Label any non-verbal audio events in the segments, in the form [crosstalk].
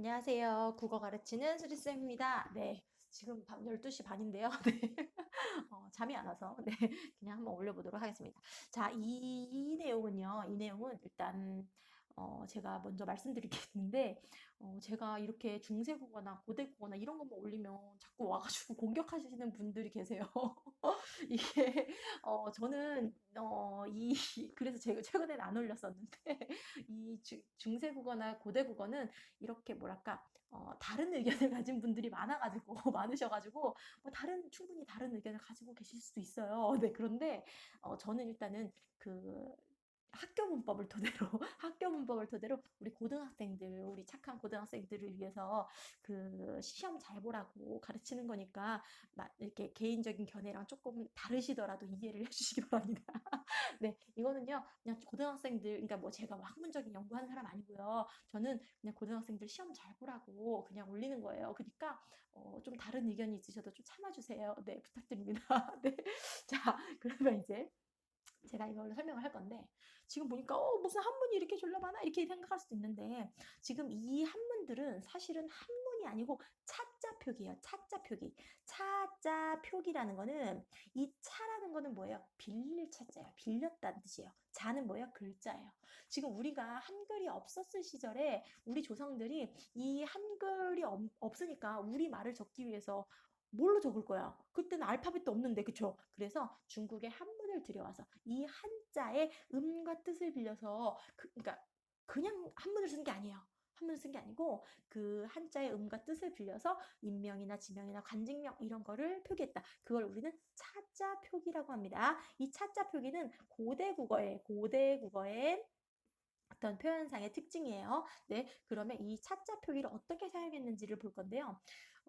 안녕하세요. 국어 가르치는 수리쌤입니다. 네. 지금 밤 12시 반인데요. [laughs] 네. 어, 잠이 안 와서, 네. 그냥 한번 올려보도록 하겠습니다. 자, 이, 이 내용은요. 이 내용은 일단, 어, 제가 먼저 말씀드리겠는데, 어, 제가 이렇게 중세국어나 고대국어나 이런 것만 올리면 자꾸 와가지고 [laughs] 공격하시는 분들이 계세요. [laughs] 이게, 어, 저는, 어, 이, [laughs] 그래서 제가 최근에는 안 올렸었는데, 이 주- 중세국어나 고대국어는 이렇게 뭐랄까, 어, 다른 의견을 가진 분들이 많아가지고, 많으셔가지고, 뭐 다른, 충분히 다른 의견을 가지고 계실 수도 있어요. 네, 그런데, 어, 저는 일단은 그, 학교 문법을 토대로, [laughs] 학교 문법을 토대로 우리 고등학생들, 우리 착한 고등학생들을 위해서 그 시험 잘 보라고 가르치는 거니까, 마- 이렇게 개인적인 견해랑 조금 다르시더라도 이해를 [laughs] 해주시기 바랍니다. 네, 이거는요, 그냥 고등학생들, 그러니까 뭐 제가 뭐 학문적인 연구하는 사람 아니고요. 저는 그냥 고등학생들 시험 잘 보라고 그냥 올리는 거예요. 그러니까 어, 좀 다른 의견이 있으셔도 좀 참아주세요. 네, 부탁드립니다. [laughs] 네, 자, 그러면 이제 제가 이걸 설명을 할 건데 지금 보니까 어, 무슨 한문이 이렇게 졸라 많아 이렇게 생각할 수도 있는데 지금 이 한문들은 사실은 한문이 아니고 차자 표기예요. 차자 표기. 차자 표기라는 거는 이 차라는 거는 뭐예요? 빌릴 차자예요. 빌렸다는 뜻이에요. 자는 뭐예요? 글자예요. 지금 우리가 한글이 없었을 시절에 우리 조상들이 이 한글이 없, 없으니까 우리 말을 적기 위해서 뭘로 적을 거야? 그때는 알파벳도 없는데, 그쵸? 그래서 중국의 한문을 들여와서 이 한자의 음과 뜻을 빌려서, 그, 그러니까 그냥 한문을 쓴 게 아니에요. 한문을 쓴 게 아니고 그 한자의 음과 뜻을 빌려서 인명이나 지명이나 관직명 이런 거를 표기했다. 그걸 우리는 차자 표기라고 합니다. 이 차자 표기는 고대 국어의 고대 국어의 어떤 표현상의 특징이에요. 네, 그러면 이 차자 표기를 어떻게 사용했는지를 볼 건데요.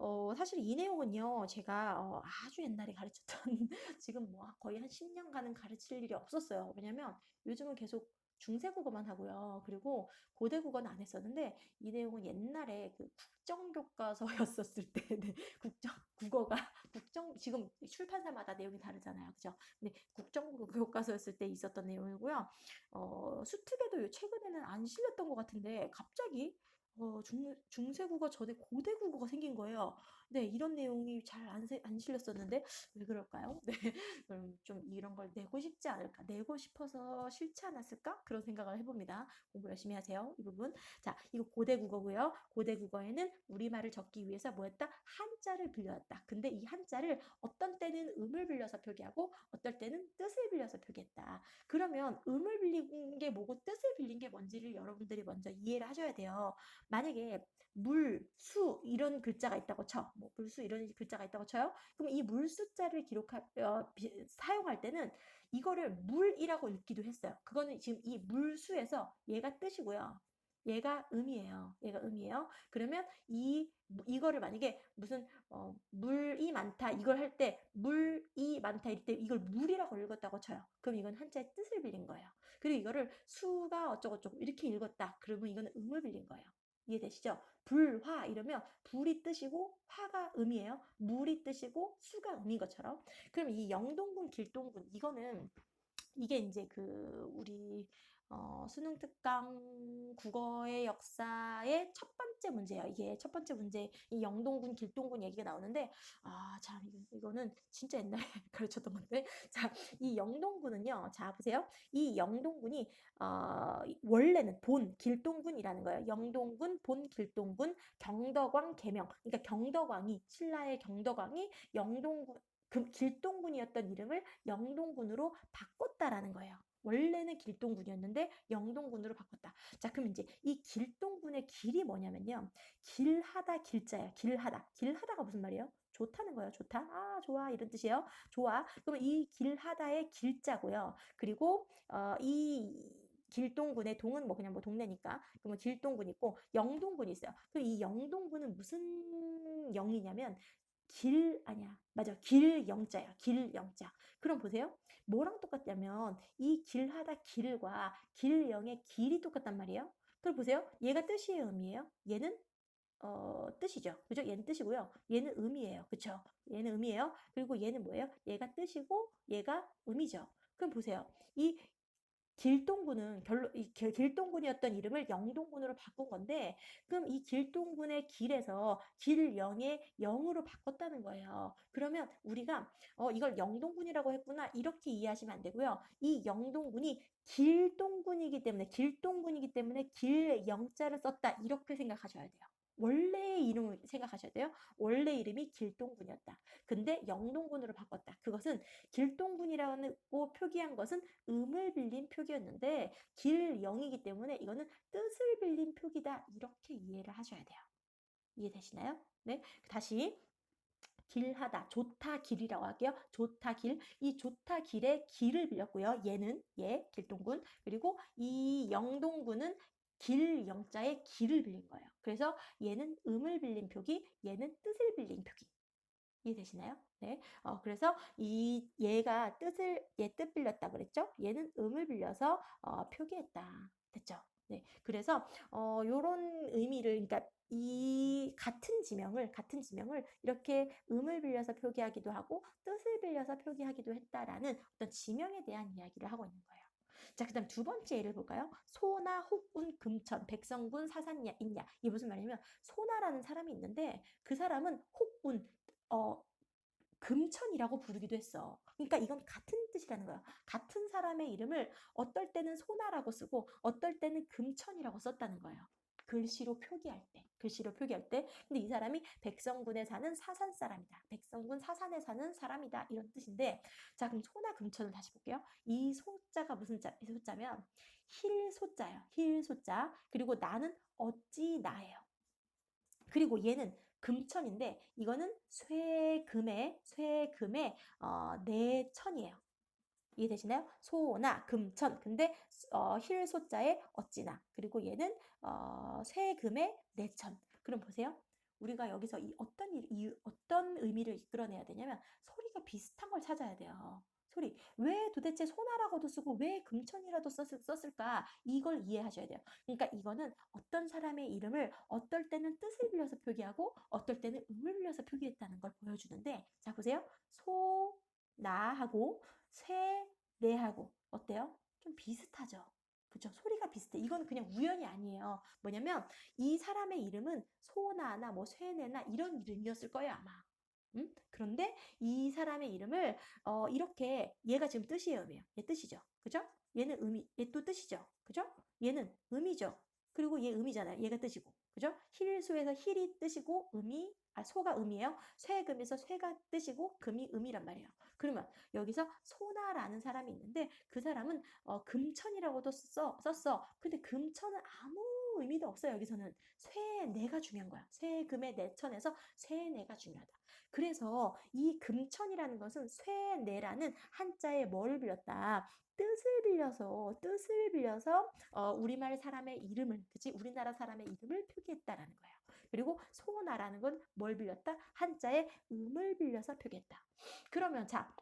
어, 사실 이 내용은요, 제가 어, 아주 옛날에 가르쳤던, [laughs] 지금 뭐 거의 한 10년간은 가르칠 일이 없었어요. 왜냐면 요즘은 계속 중세국어만 하고요. 그리고 고대국어는 안 했었는데, 이 내용은 옛날에 그 국정교과서였었을 때, [laughs] 네, 국정, 국어가, [laughs] 국정, 지금 출판사마다 내용이 다르잖아요. 그죠? 근데 국정교과서였을 때 있었던 내용이고요. 어, 수특에도 최근에는 안 실렸던 것 같은데 갑자기 어, 중, 중세국어 전에 고대국어가 생긴 거예요. 네, 이런 내용이 잘안 안 실렸었는데 왜 그럴까요? 네, [laughs] 그럼 좀 이런 걸 내고 싶지 않을까? 내고 싶어서 싫지 않았을까? 그런 생각을 해봅니다. 공부 열심히 하세요. 이 부분. 자, 이거 고대 국어고요. 고대 국어에는 우리말을 적기 위해서 뭐였다? 한자를 빌려왔다. 근데 이 한자를 어떤 때는 음을 빌려서 표기하고 어떨 때는 뜻을 빌려서 표기했다. 그러면 음을 빌린 게 뭐고 뜻을 빌린 게 뭔지를 여러분들이 먼저 이해를 하셔야 돼요. 만약에 물, 수 이런 글자가 있다고 쳐. 뭐 물수 이런 글자가 있다고 쳐요. 그럼 이 물수자를 기록할 어, 비- 사용할 때는 이거를 물이라고 읽기도 했어요. 그거는 지금 이 물수에서 얘가 뜻이고요. 얘가 음이에요. 얘가 음이에요. 그러면 이 이거를 만약에 무슨 어, 물이 많다 이걸 할 때 물이 많다 이럴 때 이걸 물이라고 읽었다고 쳐요. 그럼 이건 한자의 뜻을 빌린 거예요. 그리고 이거를 수가 어쩌고저쩌고 이렇게 읽었다. 그러면 이거는 음을 빌린 거예요. 이해되시죠? 불화 이러면 불이 뜻이고 화가 음이에요. 물이 뜻이고 수가 음인 것처럼. 그럼 이 영동군, 길동군 이거는 이게 이제 그 우리 어, 수능 특강 국어의 역사의 첫 번째 문제예요. 이게 첫 번째 문제 이 영동군, 길동군 얘기가 나오는데 아, 참 이거- 이거는 진짜 옛날에 [laughs] 가르쳤던 건데 자, 이 영동군은요. 자, 보세요. 이 영동군이 어, 원래는 본 길동군이라는 거예요. 영동군, 본 길동군, 경덕왕 개명. 그러니까 경덕왕이 신라의 경덕왕이 영동군 그 길동군이었던 이름을 영동군으로 바꿨다라는 거예요. 원래는 길동군이었는데 영동군으로 바꿨다. 자, 그럼 이제 이 길동군의 길이 뭐냐면요. 길하다 길자예요. 길하다. 길하다가 무슨 말이에요? 좋다는 거예요. 좋다. 아, 좋아. 이런 뜻이에요. 좋아. 그러면 이 길하다의 길자고요. 그리고 어, 이 길동군의 동은 뭐 그냥 뭐 동네니까 그러면 길동군 있고 영동군이 있어요. 그럼 이 영동군은 무슨 영이냐면 길 아니야. 맞아. 길 영자야. 길 영자. 그럼 보세요. 뭐랑 똑같냐면 이 길하다 길과 길 영의 길이 똑같단 말이에요. 그럼 보세요. 얘가 뜻이의 의미예요. 얘는 어, 뜻이죠. 그죠? 얘는 뜻이고요. 얘는 음이에요. 그쵸? 얘는 음이에요. 그리고 얘는 뭐예요? 얘가 뜻이고 얘가 음이죠. 그럼 보세요. 이 길동군은 결로 이길 길동군이었던 이름을 영동군으로 바꾼 건데 그럼 이 길동군의 길에서 길영의 영으로 바꿨다는 거예요. 그러면 우리가 어 이걸 영동군이라고 했구나 이렇게 이해하시면 안 되고요. 이 영동군이 길동군이기 때문에 길동군이기 때문에 길 영자를 썼다 이렇게 생각하셔야 돼요. 원래의 이름을 생각하셔야 돼요. 원래 이름이 길동군이었다. 근데 영동군으로 바꿨다. 그것은 길동군이라고 표기한 것은 음을 빌린 표기였는데 길영이기 때문에 이거는 뜻을 빌린 표기다. 이렇게 이해를 하셔야 돼요. 이해되시나요? 네. 다시 길하다, 좋다, 길이라고 할게요. 좋다, 길. 이 좋다, 길의 길을 빌렸고요. 얘는 얘, 길동군. 그리고 이 영동군은 길 영자의 길을 빌린 거예요. 그래서 얘는 음을 빌린 표기, 얘는 뜻을 빌린 표기. 이해되시나요? 네. 어, 그래서 이 얘가 뜻을 얘 뜻 빌렸다 그랬죠? 얘는 음을 빌려서 어, 표기했다. 됐죠? 네. 그래서 어, 요런 의미를 그러니까 이 같은 지명을 같은 지명을 이렇게 음을 빌려서 표기하기도 하고 뜻을 빌려서 표기하기도 했다라는 어떤 지명에 대한 이야기를 하고 있는 거예요. 자, 그 다음 두 번째 예를 볼까요? 소나 혹운 금천 백성군 사산냐 있냐 이게 무슨 말이냐면 소나라는 사람이 있는데 그 사람은 혹운 어 금천이라고 부르기도 했어. 그러니까 이건 같은 뜻이라는 거야. 같은 사람의 이름을 어떨 때는 소나라고 쓰고 어떨 때는 금천이라고 썼다는 거예요. 글씨로 표기할 때, 글씨로 표기할 때. 근데 이 사람이 백성군에 사는 사산 사람이다. 백성군 사산에 사는 사람이다. 이런 뜻인데, 자, 그럼 소나 금천을 다시 볼게요. 이 소자가 무슨 자, 소자면 힐 소자예요. 힐 소자. 그리고 나는 어찌 나예요. 그리고 얘는 금천인데 이거는 쇠금의 쇠금의 어, 내천이에요. 이해되시나요? 소나 금천. 근데 어, 힐 소자에 어찌나. 그리고 얘는 어, 쇠금의 내천. 그럼 보세요. 우리가 여기서 이 어떤 일, 이 어떤 의미를 이끌어내야 되냐면 소리가 비슷한 걸 찾아야 돼요. 소리. 왜 도대체 소나라고도 쓰고 왜 금천이라도 썼을, 썼을 까? 이걸 이해하셔야 돼요. 그러니까 이거는 어떤 사람의 이름을 어떨 때는 뜻을 빌려서 표기하고 어떨 때는 음을 빌려서 표기했다는 걸 보여주는데 자 보세요. 소, 나하고 새, 내하고 어때요? 좀 비슷하죠? 그죠? 소리가 비슷해. 이건 그냥 우연이 아니에요. 뭐냐면 이 사람의 이름은 소나나 뭐 쇠내나 이런 이름이었을 거예요, 아마. 음? 그런데 이 사람의 이름을 어, 이렇게 얘가 지금 뜻이에요, 음이에요. 얘 뜻이죠. 그죠? 얘는 음이, 얘또 뜻이죠. 그죠? 얘는 음이죠. 그리고 얘 음이잖아요. 얘가 뜻이고. 그죠? 힐수에서 힐이 뜻이고 음이 아 소가 음이에요. 쇠금에서 쇠가 뜻이고 금이 음이란 말이에요. 그러면 여기서 소나라는 사람이 있는데 그 사람은 어, 금천이라고도 써, 썼어. 근데 금천은 아무 의미도 없어요. 여기서는 쇠내가 중요한 거야. 쇠금의 내천에서 쇠내가 중요하다. 그래서 이 금천이라는 것은 쇠내라는 한자에 뭐를 빌렸다. 뜻을 빌려서 뜻을 빌려서 어, 우리말 사람의 이름을 그치 우리나라 사람의 이름을 표기했다라는 거예요. 그리고 소나라는 건 뭘 빌렸다? 한자에 음을 빌려서 표기했다. 그러면 자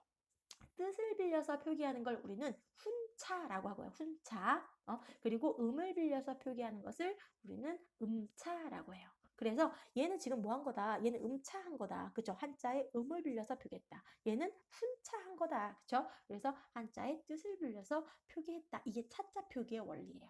뜻을 빌려서 표기하는 걸 우리는 훈차라고 하고요. 훈차. 어? 그리고 음을 빌려서 표기하는 것을 우리는 음차라고 해요. 그래서 얘는 지금 뭐 한 거다? 얘는 음차한 거다. 그죠? 한자에 음을 빌려서 표기했다. 얘는 훈차한 거다. 그죠? 그래서 한자의 뜻을 빌려서 표기했다. 이게 차자 표기의 원리예요.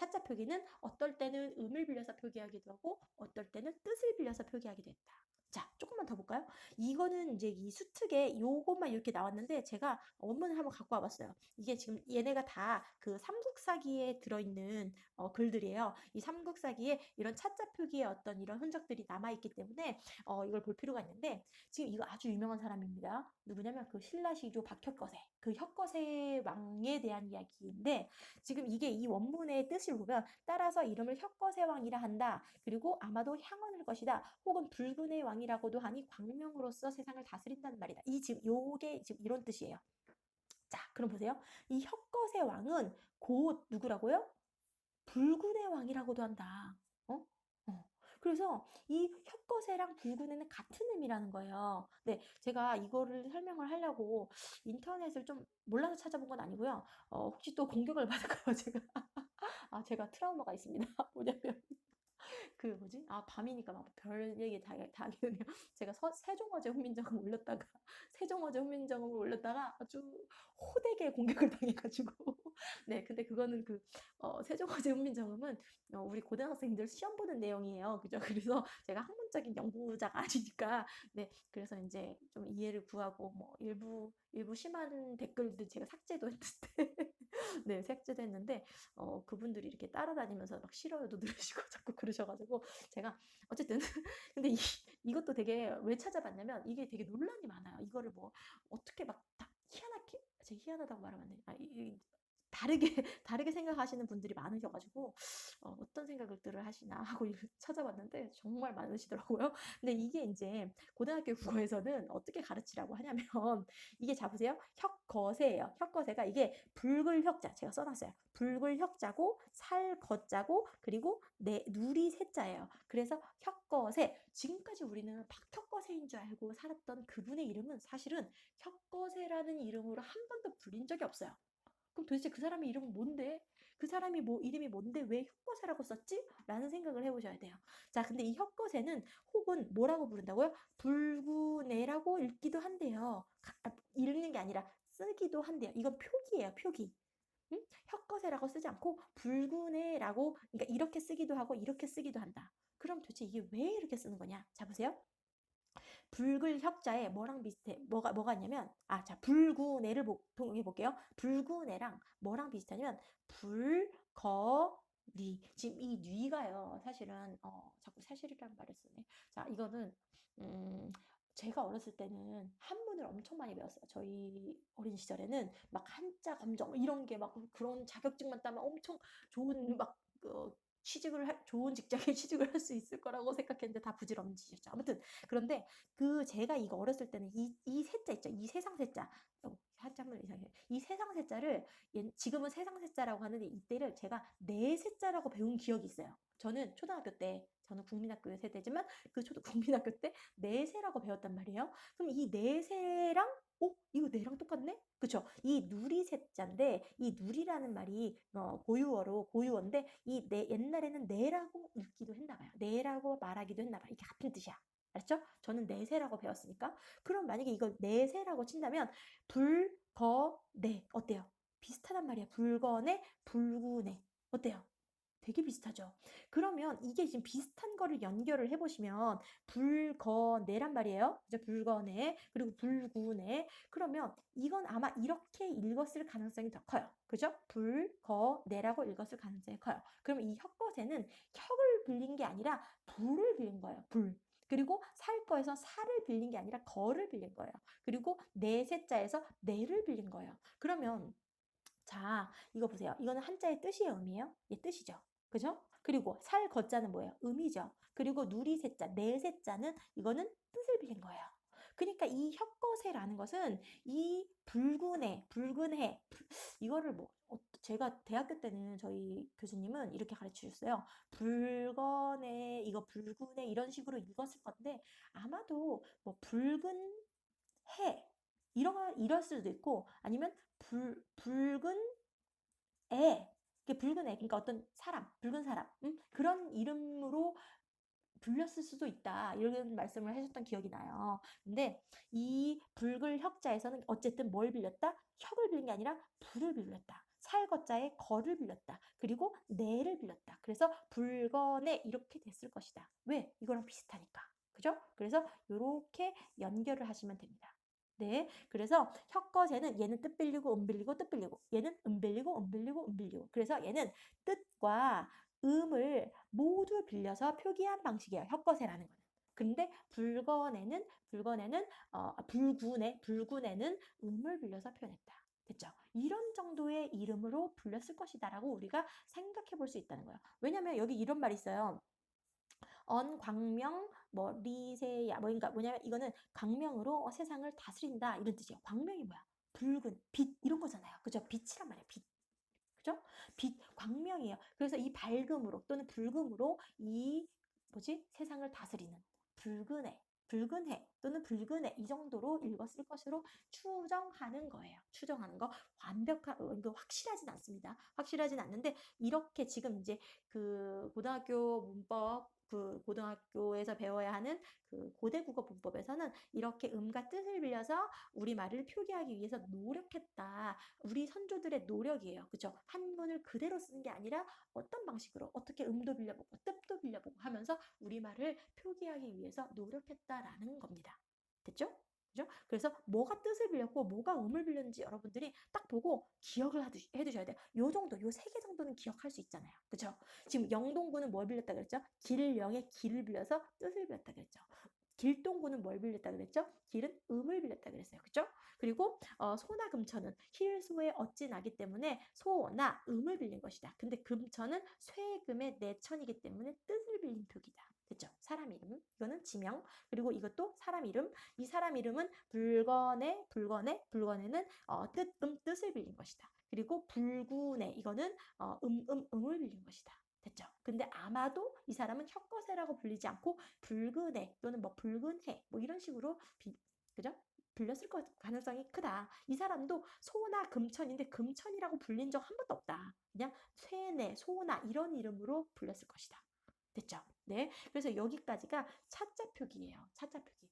차자 표기는 어떨 때는 음을 빌려서 표기하기도 하고 어떨 때는 뜻을 빌려서 표기하기도 했다. 자, 조금만 더 볼까요? 이거는 이제 이 수특에 요것만 이렇게 나왔는데 제가 원문을 한번 갖고 와봤어요. 이게 지금 얘네가 다 그 삼국사기에 들어있는 어, 글들이에요. 이 삼국사기에 이런 차자 표기의 어떤 이런 흔적들이 남아있기 때문에 어, 이걸 볼 필요가 있는데 지금 이거 아주 유명한 사람입니다. 누구냐면 그 신라시조 박혁거세. 그 혁거세 왕에 대한 이야기인데 지금 이게 이 원문의 뜻을 보면 따라서 이름을 혁거세 왕이라 한다. 그리고 아마도 향원일 것이다. 혹은 붉은의 왕이라고도 하니 광명으로서 세상을 다스린다는 말이다. 이 지금 요게 지금 이런 뜻이에요. 자, 그럼 보세요. 이 혁거세 왕은 곧 누구라고요? 붉은의 왕이라고도 한다. 그래서 이 혁거세랑 붉은에는 같은 의미라는 거예요. 네, 제가 이거를 설명을 하려고 인터넷을 좀 몰라서 찾아본 건 아니고요. 어, 혹시 또 공격을 [laughs] 받을까요, 제가? 아, 제가 트라우마가 있습니다. [laughs] 뭐냐면 그 뭐지? 아 밤이니까 막 별 얘기 다 다 하게 되네요. 제가 서 세종어제 훈민정음 올렸다가 [laughs] 세종어제 훈민정음을 올렸다가 아주 호되게 공격을 당해 가지고 [laughs] 네 근데 그거는 그 어 세종어제 훈민정음은 어 우리 고등학생들 시험 보는 내용이에요. 그죠? [laughs] 그래서 제가 학문적인 연구자가 아니니까 네 그래서 인제 좀 이해를 구하고 뭐 일부 일부 심한 댓글들 제가 삭제도 했는데 [laughs] 네 삭제도 했는데 어 그분들이 이렇게 따라다니면서 막 "싫어요도 누르시고 자꾸 그러셔 가지고 제가 어쨌든 근데 이 이것도 되게 왜 찾아봤냐면 이게 되게 논란이 많아요. 이거를 뭐 어떻게 막 다 희한하게 제가 희한하다고 말하면 안 되나? 아이이 다르게 [laughs] 다르게 생각하시는 분들이 많으셔 가지고 어 '어떤 생각들을 하시나.' [laughs] 하고 찾아봤는데 정말 많으시더라고요. 근데 이게 인제 고등학교 국어에서는 어떻게 가르치라고 하냐면 [laughs] 이게 자 보세요. 혁거세예요. 혁거세가 이게 붉을 혁자 제가 써 놨어요. 붉을 혁자고 살 거자고 그리고 내 누리 세자예요. 그래서 혁거세 지금까지 우리는 박혁거세인 줄 알고 살았던 그분의 이름은 사실은 혁거세라는 이름으로 한 번도 불린 적이 없어요. 그럼 도대체 그 사람의 이름은 뭔데? 그 사람이 뭐 이름이 뭔데 왜 혁거세라고 썼지? 라는 생각을 해 보셔야 돼요. 자 근데 이 혁거세는 혹은 뭐라고 부른다고요? 불구네라고 읽기도 한대요. 가아 읽는 게 아니라 쓰기도 한대요. 이건 표기예요, 표기. 응? 혁거세라고 쓰지 않고 불구네라고 그러니까 이렇게 쓰기도 하고 이렇게 쓰기도 한다. 그럼 도대체 이게 왜 이렇게 쓰는 거냐? 자 보세요. 붉을 혁자에 뭐랑 비슷해? 뭐가 뭐가 있냐면 아 자 불구네를 보 통해 볼게요. 불구네랑 뭐랑 비슷하냐면 불거리 지금 이 뉘가요. 사실은 어 자꾸 사실이라는 말을 쓰네. 자 이거는 음 제가 어렸을 때는 한문을 엄청 많이 배웠어요. 저희 어린 시절에는 막 한자 검정 이런 게 막 그런 자격증만 따면 엄청 좋은 막그 취직을 할 좋은 직장에 [laughs] 취직을 할 수 있을 거라고 생각했는데 다 부질없는 짓이었죠. 아무튼 그런데 그 제가 이거 어렸을 때는 이 이 세자 있죠. 이 세상 세자. 어 한자만 이상해. 이 세상 세자를 옛 지금은 세상 세자라고 하는데 이때를 제가 내 세자라고 배운 기억이 있어요. 저는 초등학교 때 저는 국민학교 세대지만 그 초등 [laughs] 국민학교 때 내세라고 배웠단 말이에요. 그럼 이 내세랑 어 이거 내랑 똑같네? 그쵸? 이 누리세자인데 이 누리라는 말이 어 고유어로 고유어인데 이 내 옛날에는 내라고 읽기도 했나 봐요. 내라고 말하기도 했나 봐요. 이게 같은 뜻이야. 알았죠? 저는 내세라고 배웠으니까. 그럼 만약에 이걸 내세라고 친다면 불거네 어때요? 비슷하단 말이야. 불거네, 불구네. 어때요? 되게 비슷하죠. 그러면 이게 지금 비슷한 거를 연결을 해 보시면 불거네란 말이에요. 그죠? 불거네 그리고 불구네. 그러면 이건 아마 이렇게 읽었을 가능성이 더 커요. 그죠? 불거네라고 읽었을 가능성이 커요. 그러면 이 혁거세는 혁을 빌린 게 아니라 불을 빌린 거예요. 불. 그리고 살 거에서 살을 빌린 게 아니라 거를 빌린 거예요. 그리고 내 세자에서 내를 빌린 거예요. 그러면 자, 이거 보세요. 이거는 한자의 뜻이에요, 음이에요? 예, 뜻이죠. 그죠? 그리고 살 거자는 뭐예요? 음이죠. 그리고 누리 세자, 내 세자는 이거는 뜻을 빌린 거예요. 그러니까 이 혁거세라는 것은 이 붉은해, 붉은해 [sniffs] 이거를 뭐어 제가 대학교 때는 저희 교수님은 이렇게 가르쳐 주셨어요. 붉은해, 이거 붉은해 이런 식으로 읽었을 건데 아마도 뭐 붉은 해 이러 이럴 수도 있고 아니면 불 붉은 애 붉은 애 그러니까 어떤 사람, 붉은 사람 음 그런 이름으로 불렸을 수도 있다. 이런 말씀을 하셨던 기억이 나요. 근데 이 붉을 혁자에서는 어쨌든 뭘 빌렸다? 혁을 빌린 게 아니라 불을 빌렸다. 살거자에 거를 빌렸다. 그리고 내를 빌렸다. 그래서 불건에 이렇게 됐을 것이다. 왜? 이거랑 비슷하니까. 그죠? 그래서 요렇게 연결을 하시면 됩니다. 네. 그래서 혁거세는 얘는 뜻 빌리고 음 빌리고 뜻 빌리고 얘는 음 빌리고 음 빌리고 음 빌리고 그래서 얘는 뜻과 음을 모두 빌려서 표기한 방식이에요. 혁거세라는 거는. 근데 불건에는 불건에는 어 불군에 불군에는 음을 빌려서 표현했다. 됐죠? 이런 정도의 이름으로 불렸을 것이다라고 우리가 생각해 볼 수 있다는 거예요. 왜냐면 여기 이런 말이 있어요. 언, 광명, 뭐 리세야 뭐 그러니까 뭐냐면 이거는 광명으로 어, 세상을 다스린다 이런 뜻이에요. 광명이 뭐야? 붉은 빛 이런 거잖아요. 그죠? 빛이란 말이에요. 빛. 그죠? 빛 광명이에요. 그래서 이 밝음으로 또는 붉음으로 이 뭐지? 세상을 다스리는 붉은 애, 붉은 해 또는 붉은 해 이 정도로 읽었을 것으로 추정하는 거예요. 추정하는 거 완벽한 어, 이거 확실하진 않습니다. 확실하진 않는데 이렇게 지금 이제 그 고등학교 문법 그 고등학교에서 배워야 하는 그 고대 국어 문법에서는 이렇게 음과 뜻을 빌려서 우리말을 표기하기 위해서 노력했다. 우리 선조들의 노력이에요. 그죠? 한문을 그대로 쓰는 게 아니라 어떤 방식으로 어떻게 음도 빌려보고 뜻도 빌려보고 하면서 우리말을 표기하기 위해서 노력했다라는 겁니다. 됐죠? 그죠? 그래서 뭐가 뜻을 빌렸고 뭐가 음을 빌렸는지 여러분들이 딱 보고 기억을 해두셔야 돼요. 요 정도, 요 세 개 정도는 기억할 수 있잖아요. 그죠? 지금 영동구는 뭘 빌렸다 그랬죠? 길령의 길을 빌려서 뜻을 빌렸다 그랬죠. 길동구는 뭘 빌렸다 그랬죠? 길은 음을 빌렸다 그랬어요. 그죠? 그리고 어, 소나 금천은 힐소에 어찌 나기 때문에 소나 음을 빌린 것이다. 근데 금천은 쇠금의 내천이기 때문에 뜻을 빌린 표기다. 됐죠? 사람 이름. 이거는 지명. 그리고 이것도 사람 이름. 이 사람 이름은 불건의 불건의 불건에는 어, 뜻, 음, 뜻을 빌린 것이다. 그리고 불군의 이거는 어, 음, 음, 음을 빌린 것이다. 됐죠? 근데 아마도 이 사람은 혁거세라고 불리지 않고 붉은해 또는 뭐 붉은해 뭐 이런 식으로 비, 그죠? 불렸을 것 가능성이 크다. 이 사람도 소나 금천인데 금천이라고 불린 적 한 번도 없다. 그냥 쇠네, 소나 이런 이름으로 불렸을 것이다. 됐죠? 네. 그래서 여기까지가 차자 표기예요. 차자 표기.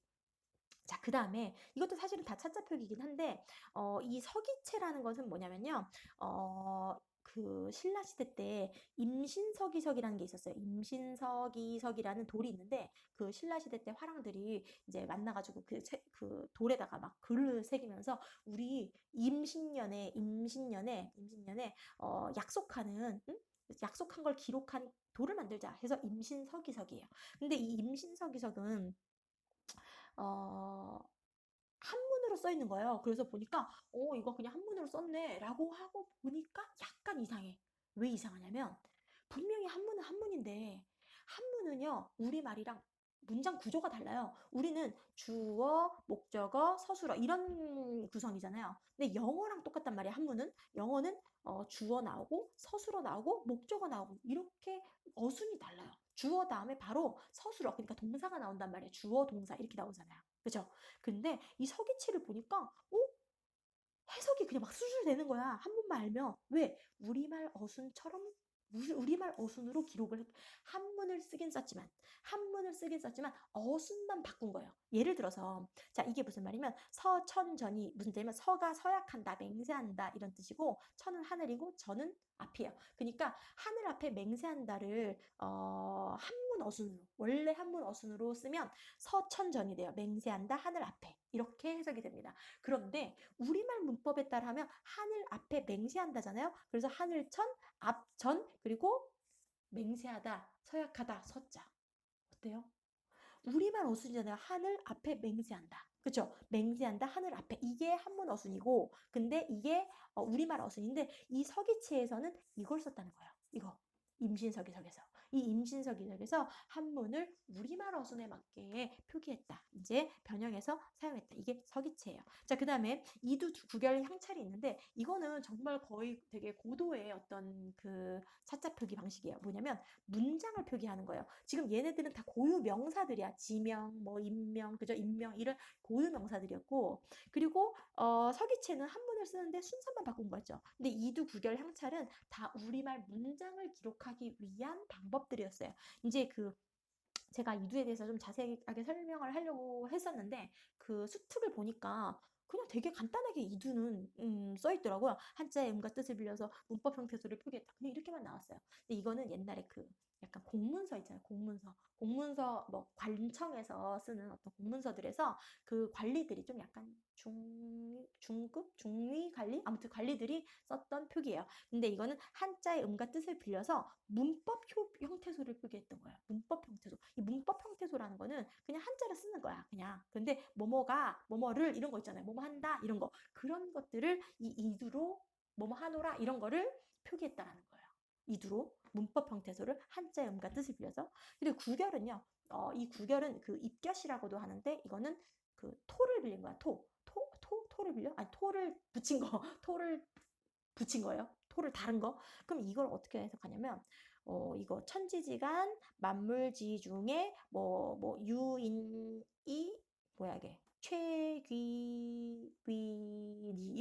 자, 그 다음에 이것도 사실은 다 차자 표기이긴 한데, 어, 이 서기체라는 것은 뭐냐면요. 어, 그 신라 시대 때 임신서기석이라는 게 있었어요. 임신서기석이라는 돌이 있는데 그 신라 시대 때 화랑들이 이제 만나가지고 그, 책- 그 돌에다가 막 글을 새기면서 우리 임신년에 임신년에 임신년에 어, 약속하는 응? 약속한 걸 기록한 돌을 만들자 해서 임신서기석이에요. 근데 이 임신서기석은 어, 한문으로 써 있는 거예요. 그래서 보니까 어 이거 그냥 한문으로 썼네라고 하고 보니까 약간 이상해. 왜 이상하냐면 분명히 한문은 한문인데 한문은요 우리 말이랑 문장 구조가 달라요. 우리는 주어, 목적어, 서술어 이런 구성이잖아요. 근데 영어랑 똑같단 말이에요. 한문은 영어는 어, 주어 나오고 서술어 나오고 목적어 나오고 이렇게 어순이 달라요. 주어 다음에 바로 서술어 그러니까 동사가 나온단 말이에요. 주어, 동사 이렇게 나오잖아요. 그죠? 근데 이 서기치를 보니까 어? 해석이 그냥 막 술술 되는 거야. 한문만 알면. 왜? 우리말 어순처럼 우리- 우리말 어순으로 기록을 했, 한문을 쓰긴 썼지만 한문을 쓰긴 썼지만 어순만 바꾼 거예요. 예를 들어서 자 이게 무슨 말이면 서천전이 무슨 뜻이면 서가 서약한다, 맹세한다 이런 뜻이고 천은 하늘이고 전은 앞이에요. 그러니까 하늘 앞에 맹세한다를 어, 한 문 어순으로 원래 한문 어순으로 쓰면 서천전이 돼요. 맹세한다 하늘 앞에 이렇게 해석이 됩니다. 그런데 우리말 문법에 따라하면 하늘 앞에 맹세한다잖아요. 그래서 하늘천, 앞전 그리고 맹세하다, 서약하다, 서자 어때요? 우리말 어순이잖아요. 하늘 앞에 맹세한다. 그쵸? 맹세한다, 하늘 앞에. 이게 한문 어순이고, 근데 이게 어, 우리말 어순인데, 이 서기체에서는 이걸 썼다는 거예요. 이거. 임신서기석에서. 이 임신서기석에서 한문을 우리말 어순에 맞게 표기했다. 이제 변형해서 사용했다. 이게 서기체예요. 자, 그 다음에 이두 두- 구별 향찰이 있는데, 이거는 정말 거의 되게 고도의 어떤 그 차자 표기 방식이에요. 뭐냐면, 문장을 표기하는 거예요. 지금 얘네들은 다 고유 명사들이야. 지명, 뭐 인명, 그죠? 인명 이런 고유 명사들이었고 그리고 어, 서기체는 한문을 쓰는데 순서만 바꾼 거죠. 근데 이두 구결 향찰은 다 우리말 문장을 기록하기 위한 방법 들이었어요. 이제 그 제가 이두에 대해서 좀 자세하게 설명을 하려고 했었는데 그 수특을 보니까 그냥 되게 간단하게 이두는 음, 써 있더라고요. 한자의 음과 뜻을 빌려서 문법 형태소를 표기했다. 그냥 이렇게만 나왔어요. 근데 이거는 옛날에 그 약간 공문서 있잖아요. 공문서. 공문서 뭐 관청에서 쓰는 어떤 공문서들에서 그 관리들이 좀 약간 중 중급 중위 관리 아무튼 관리들이 썼던 표기예요. 근데 이거는 한자의 음과 뜻을 빌려서 문법 효, 형태소를 표기했던 거예요. 문법 형태소. 이 문법 형태소라는 거는 그냥 한자를 쓰는 거야. 그냥. 근데 뭐뭐가 뭐뭐를 이런 거 있잖아요. 뭐뭐 한다 이런 거 그런 것들을 이 이두로 뭐뭐 하노라 이런 거를 표기했다라는 거예요. 이두로 문법 형태소를 한자의 음과 뜻을 빌려서 그리고 구결은요. 어, 이 구결은 그 입결이라고도 하는데 이거는 그 토를 빌린 거야. 토. 토, 토, 토를 빌려? 아니, 토를 붙인 거. [laughs] 토를 붙인 거예요. 토를 다른 거. 그럼 이걸 어떻게 해석하냐면 어, 이거 천지지간 만물지 중에 뭐, 뭐, 유인이, 뭐야, 이게. 최귀귀니.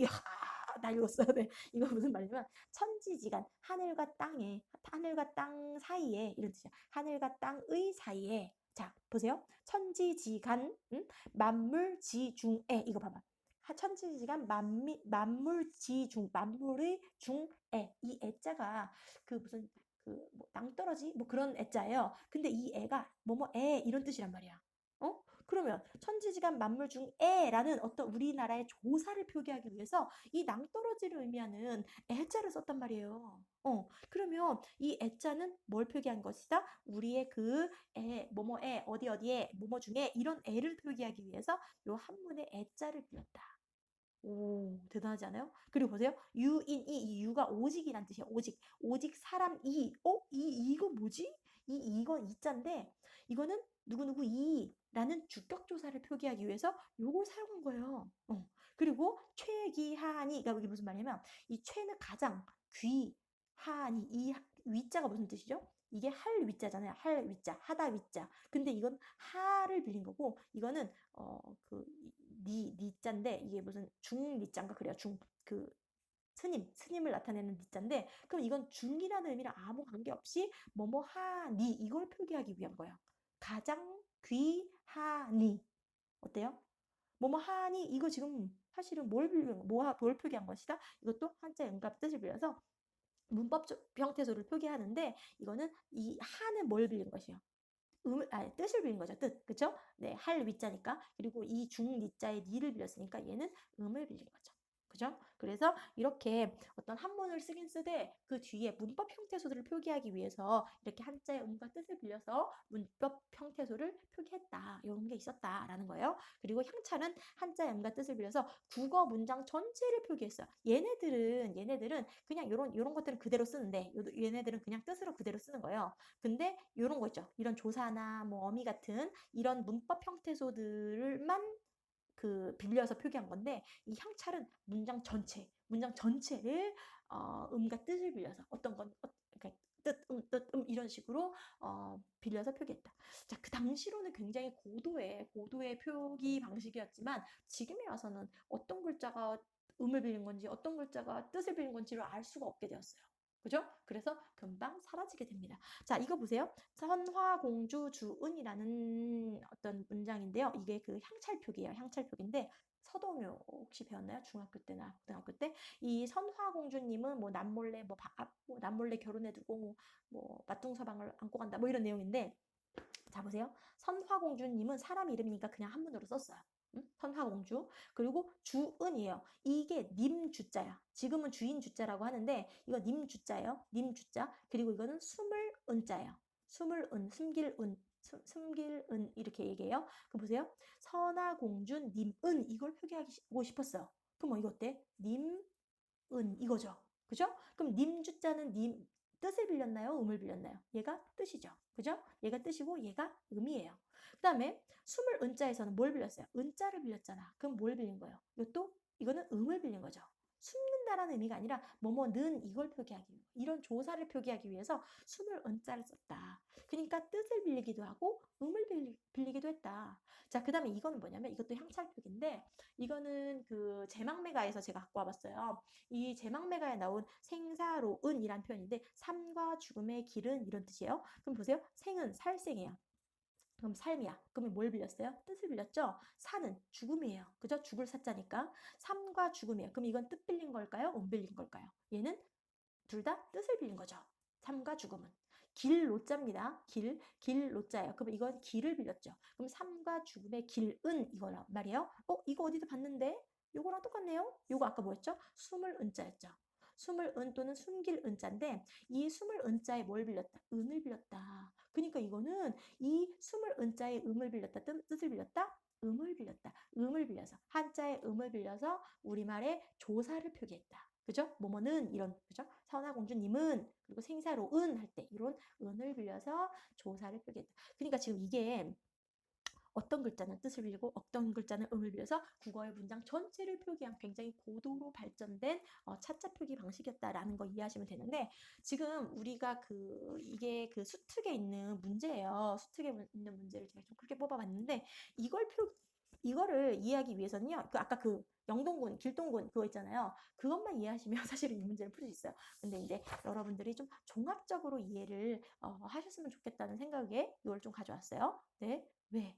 아, [laughs] 나 읽었어요. 네. [laughs] 이거 무슨 말이냐면, 천지지간, 하늘과 땅에, 하늘과 땅 사이에, 이런 뜻이야. 하늘과 땅의 사이에. 자, 보세요. 천지지간, 음? 만물지중에. 이거 봐봐. 하- 천지지간 만미, 만물지중, 만물의 중에. 이 애자가 그 무슨 그뭐 낭떠러지 뭐 그런 애자예요. 근데 이 애가 뭐뭐 애 이런 뜻이란 말이야. 어? 그러면 천지지간 만물 중 애라는 어떤 우리나라의 조사를 표기하기 위해서 이 낭떠러지를 의미하는 애자를 썼단 말이에요. 어, 그러면 이 애자는 뭘 표기한 것이다? 우리의 그 애, 뭐뭐 애, 어디 어디에, 뭐뭐 중에 이런 애를 표기하기 위해서 요 한문의 애자를 빌렸다. 오, 대단하지 않아요? 그리고 보세요. 유인 이, 이 유가 오직이란 뜻이야. 오직. 오직 사람 이. 어? 이, 이거 뭐지? 이, 이건 이자인데, 이거는 누구누구 이 라는 주격조사를 표기하기 위해서 요걸 사용한 거예요. 어. 그리고 최기하니, 그러니까 이게 무슨 말이냐면, 이 최는 가장, 귀, 하니, 이 위자가 무슨 뜻이죠? 이게 할 위자잖아요. 할 위자, 하다 위자. 근데 이건 하를 빌린 거고, 이거는, 어, 그, 니, 니자인데, 이게 무슨 중 니자인가 그래요. 중, 그, 스님, 스님을 나타내는 니자인데, 그럼 이건 중이라는 의미랑 아무 관계 없이, 뭐뭐 하니, 이걸 표기하기 위한 거예요. 가장 귀하니. 어때요? 뭐뭐 하니, 이거 지금 사실은 뭘 빌린, 뭐, 뭘 표기한 것이다? 이것도 한자 응갑 뜻을 빌려서 문법 형태소를 표기하는데, 이거는 이 하는 뭘 빌린 것이요? 음, 아, 뜻을 빌린 거죠. 뜻. 그쵸? 네, 할 위자니까. 그리고 이 중 니자에 니를 빌렸으니까 얘는 음을 빌린 거죠. 그죠? 그래서 이렇게 어떤 한문을 쓰긴 쓰되 그 뒤에 문법 형태소들을 표기하기 위해서 이렇게 한자의 음과 뜻을 빌려서 문법 형태소를 표기했다. 이런 게 있었다라는 거예요. 그리고 향차는 한자의 음과 뜻을 빌려서 국어 문장 전체를 표기했어요. 얘네들은 얘네들은 그냥 이런 이런 것들은 그대로 쓰는데 요- 얘네들은 그냥 뜻으로 그대로 쓰는 거예요. 근데 이런 거 있죠. 이런 조사나 뭐 어미 같은 이런 문법 형태소들만 그 빌려서 표기한 건데 이 향찰은 문장 전체, 문장 전체를 어, 음과 뜻을 빌려서 어떤 건 어, 그러니까 뜻, 음, 뜻, 음 이런 식으로 어, 빌려서 표기했다. 자, 그 당시로는 굉장히 고도의 고도의 표기 방식이었지만 지금에 와서는 어떤 글자가 음을 빌린 건지 어떤 글자가 뜻을 빌린 건지를 알 수가 없게 되었어요. 그죠? 그래서 금방 사라지게 됩니다. 자, 이거 보세요. 선화공주 주은이라는 어떤 문장인데요. 이게 그 향찰표기예요. 향찰표기인데 서동요 혹시 배웠나요? 중학교 때나 고등학교 때? 이 선화공주님은 뭐 남몰래 뭐, 바, 아, 뭐 남몰래 결혼해두고 뭐, 뭐 맞둥서방을 안고 간다 뭐 이런 내용인데 자 보세요. 선화공주님은 사람 이름이니까 그냥 한문으로 썼어요. 응? 선화공주. 그리고 주은이에요. 이게 님 주자야. 지금은 주인 주자라고 하는데 이거 님 주자예요. 님 주자. 그리고 이거는 숨을 은자예요. 숨을 은, 숨길 은, 숨, 숨길 은 이렇게 얘기해요. 그 보세요. 선화공주 님은 이걸 표기하고 싶었어요. 그럼 뭐 이거 어때? 님은 이거죠. 그죠? 그럼 님 주자는 님 뜻을 빌렸나요? 음을 빌렸나요? 얘가 뜻이죠. 그죠? 얘가 뜻이고 얘가 음이에요. 그 다음에 숨을 은자에서는 뭘 빌렸어요? 은자를 빌렸잖아. 그럼 뭘 빌린 거예요? 이것도 이거는 음을 빌린 거죠. 숨는다라는 의미가 아니라 뭐뭐는 이걸 표기하기 위해 이런 조사를 표기하기 위해서 숨을 은자를 썼다. 그러니까 뜻을 빌리기도 하고 음을 빌리, 빌리기도 했다. 자, 그 다음에 이거는 뭐냐면 이것도 향찰 표기인데 이거는 그 제망매가에서 제가 갖고 와봤어요. 이 제망매가에 나온 생사로은이란 표현인데 삶과 죽음의 길은 이런 뜻이에요. 그럼 보세요. 생은 살생이에요. 그럼 삶이야. 그러면 뭘 빌렸어요? 뜻을 빌렸죠? 사는 죽음이에요. 그죠? 죽을 사자니까. 삶과 죽음이에요. 그럼 이건 뜻 빌린 걸까요? 음 빌린 걸까요? 얘는 둘 다 뜻을 빌린 거죠. 삶과 죽음은. 길 로자입니다. 길, 길 로자예요. 그럼 이건 길을 빌렸죠. 그럼 삶과 죽음의 길은 이거란 말이에요. 어, 이거 어디서 봤는데? 요거랑 똑같네요. 요거 아까 뭐였죠? 숨을 은자였죠. 숨을 은 또는 숨길 은자인데 이 숨을 은자에 뭘 빌렸다? 은을 빌렸다. 그러니까 이거는 이 숨을 은자에 음을 빌렸다. 뜻, 뜻을 빌렸다. 음을 빌렸다. 음을 빌려서 한자의 음을 빌려서 우리말의 조사를 표기했다. 그죠? 뭐뭐는 이런 그죠? 선화공주님은 그리고 생사로 은 할 때 이런 은을 빌려서 조사를 표기했다. 그러니까 지금 이게 어떤 글자는 뜻을 빌리고 어떤 글자는 음을 빌려서 국어의 문장 전체를 표기한 굉장히 고도로 발전된 어, 차자 표기 방식이었다라는 거 이해하시면 되는데 지금 우리가 그 이게 그 수특에 있는 문제예요. 수특에 문- 있는 문제를 제가 좀 크게 뽑아봤는데 이걸 표 이거를 이해하기 위해서는요. 그 아까 그 영동군, 길동군 그거 있잖아요. 그것만 이해하시면 [laughs] 사실은 이 문제를 풀 수 있어요. 근데 이제 여러분들이 좀 종합적으로 이해를 어, 하셨으면 좋겠다는 생각에 이걸 좀 가져왔어요. 네, 왜?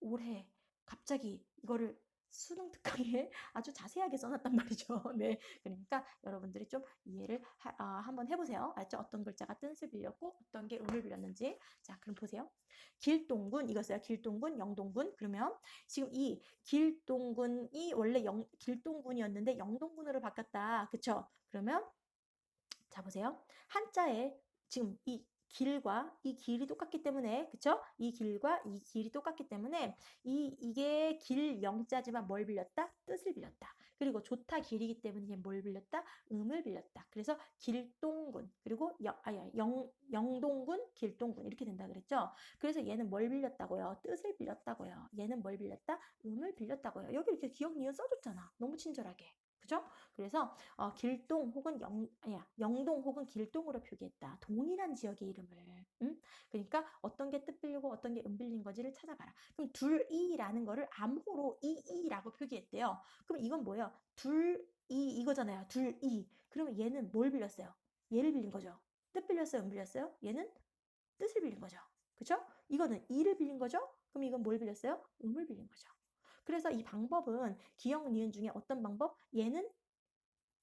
올해 갑자기 이거를 수능 특강에 [laughs] 아주 자세하게 써놨단 말이죠. [laughs] 네, 그러니까 여러분들이 좀 이해를 하- 아, 한번 해보세요. 알죠? 어떤 글자가 뜻을 빌렸고 어떤 게 음을 빌렸는지. 자, 그럼 보세요. 길동군 이거어요 길동군, 영동군. 그러면 지금 이 길동군이 원래 영, 길동군이었는데 영동군으로 바뀌었다. 그쵸? 그러면 자 보세요. 한자에 지금 이 길과 이 길이 똑같기 때문에 그쵸? 이 길과 이 길이 똑같기 때문에 이 이게 길 영자지만 뭘 빌렸다? 뜻을 빌렸다. 그리고 좋다 길이기 때문에 얘뭘 빌렸다? 음을 빌렸다. 그래서 길동군 그리고 영, 아야 영 영동군, 길동군 이렇게 된다 그랬죠? 그래서 얘는 뭘 빌렸다고요? 뜻을 빌렸다고요. 얘는 뭘 빌렸다? 음을 빌렸다고요. 여기 이렇게 기억 니은 써줬잖아. 너무 친절하게. 그죠? 그래서 어, 길동 혹은 영 아니야 영동 혹은 길동으로 표기했다. 동일한 지역의 이름을. 음? 그러니까 어떤 게 뜻 빌리고 어떤 게 음 빌린 거지를 찾아봐라. 그럼 둘이라는 거를 암호로 이이라고 표기했대요. 그럼 이건 뭐예요? 둘이 이거잖아요. 둘이. 그러면 얘는 뭘 빌렸어요? 얘를 빌린 거죠. 뜻 빌렸어요? 음 빌렸어요? 얘는 뜻을 빌린 거죠. 그죠? 이거는 이를 빌린 거죠? 그럼 이건 뭘 빌렸어요? 음을 빌린 거죠. 그래서 이 방법은 기억, 니은 중에 어떤 방법? 얘는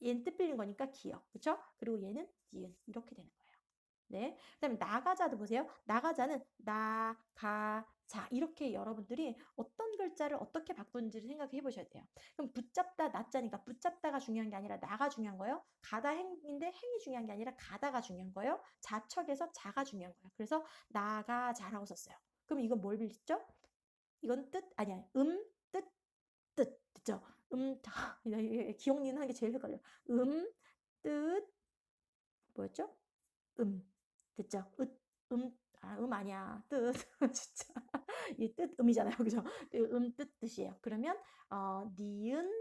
얘는 뜻 빌린 거니까 기억, 그렇죠? 그리고 얘는 니은 이렇게 되는 거예요. 네. 그다음에 나가자도 보세요. 나가자는 나가자 이렇게 여러분들이 어떤 글자를 어떻게 바꾸는지를 생각해 보셔야 돼요. 그럼 붙잡다 나자니까 붙잡다가 중요한 게 아니라 나가 중요한 거예요. 가다 행인데 행이 중요한 게 아니라 가다가 중요한 거예요. 자척에서 자가 중요한 거예요. 그래서 나가자라고 썼어요. 그럼 이건 뭘 빌렸죠? 이건 뜻 아니야. 음, 됐죠? 음, 자, 기억 니은 하는 게 제일 헷갈려. 음, 뜻, 뭐였죠? 음. 됐죠? 읒, 음, 아, 음 아니야. 뜻. [laughs] 진짜. 이 뜻, 음이잖아요. 그죠? 음, 뜻, 뜻이에요. 그러면, 어, 니은,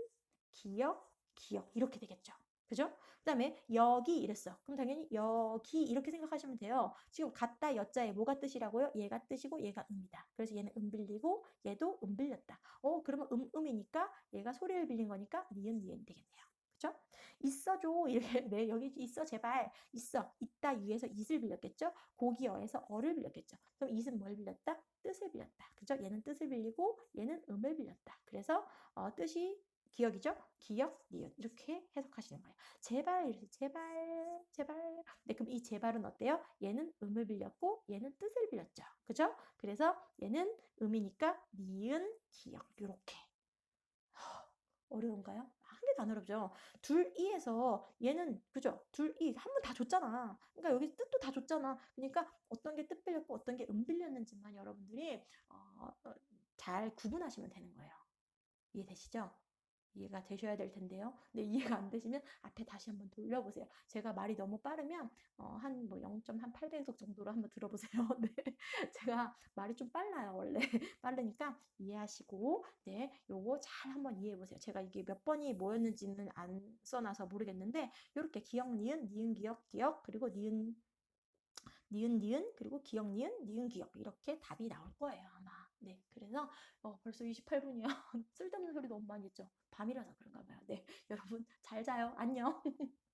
기억, 기억. 이렇게 되겠죠. 그죠? 그 다음에 여기 이랬어. 그럼 당연히 여기 이렇게 생각하시면 돼요. 지금 같다 여자에 뭐가 뜻이라고요? 얘가 뜻이고 얘가 음이다. 그래서 얘는 음 빌리고 얘도 음 빌렸다. 어 그러면 음 음이니까 얘가 소리를 빌린 거니까 니은 니은 되겠네요. 그죠? 있어줘 [laughs] 이렇게 네 여기 있어 제발 있어 있다 위에서 it을 빌렸겠죠? 고기어에서 어를 빌렸겠죠? 그럼 it은 뭘 빌렸다? 뜻을 빌렸다. 그죠? 얘는 뜻을 빌리고 얘는 음을 빌렸다. 그래서 어, 뜻이 기억이죠? 기억, 니은 이렇게 해석하시는 거예요. 제발 제발 제발. 네, 그럼 이 제발은 어때요? 얘는 음을 빌렸고 얘는 뜻을 빌렸죠. 그죠? 그래서 얘는 음이니까 니은, 기억 이렇게. 어려운가요? 한 개도 안 어렵죠. 둘 이에서 얘는 그죠? 둘 이 한 번 다 줬잖아. 그러니까 여기 뜻도 다 줬잖아. 그러니까 어떤 게 뜻 빌렸고 어떤 게 음 빌렸는지만 여러분들이 어, 어, 잘 구분하시면 되는 거예요. 이해되시죠? 이해가 되셔야 될 텐데요. 근데 이해가 안 되시면 앞에 다시 한번 돌려보세요. 제가 말이 너무 빠르면 어, 한뭐 0.8배속 정도로 한번 들어보세요. [laughs] 네. 제가 말이 좀 빨라요, 원래. [laughs] 빠르니까 이해하시고, 네. 요거 잘 한번 이해해 보세요. 제가 이게 몇 번이 뭐였는지는 안 써놔서 모르겠는데, 요렇게 기억, 니은, 니은, 기억, 기억, 그리고 니은, 니은, 니은, 그리고 기억, 니은, 니은, 기억. 이렇게 답이 나올 거예요, 아마. 네. 그래서, 어, 벌써 28분이요. [laughs] 쓸데없는 소리 너무 많이 했죠. 밤이라서 그런가 봐요. 네. [laughs] 여러분, 잘 자요. 안녕. [laughs]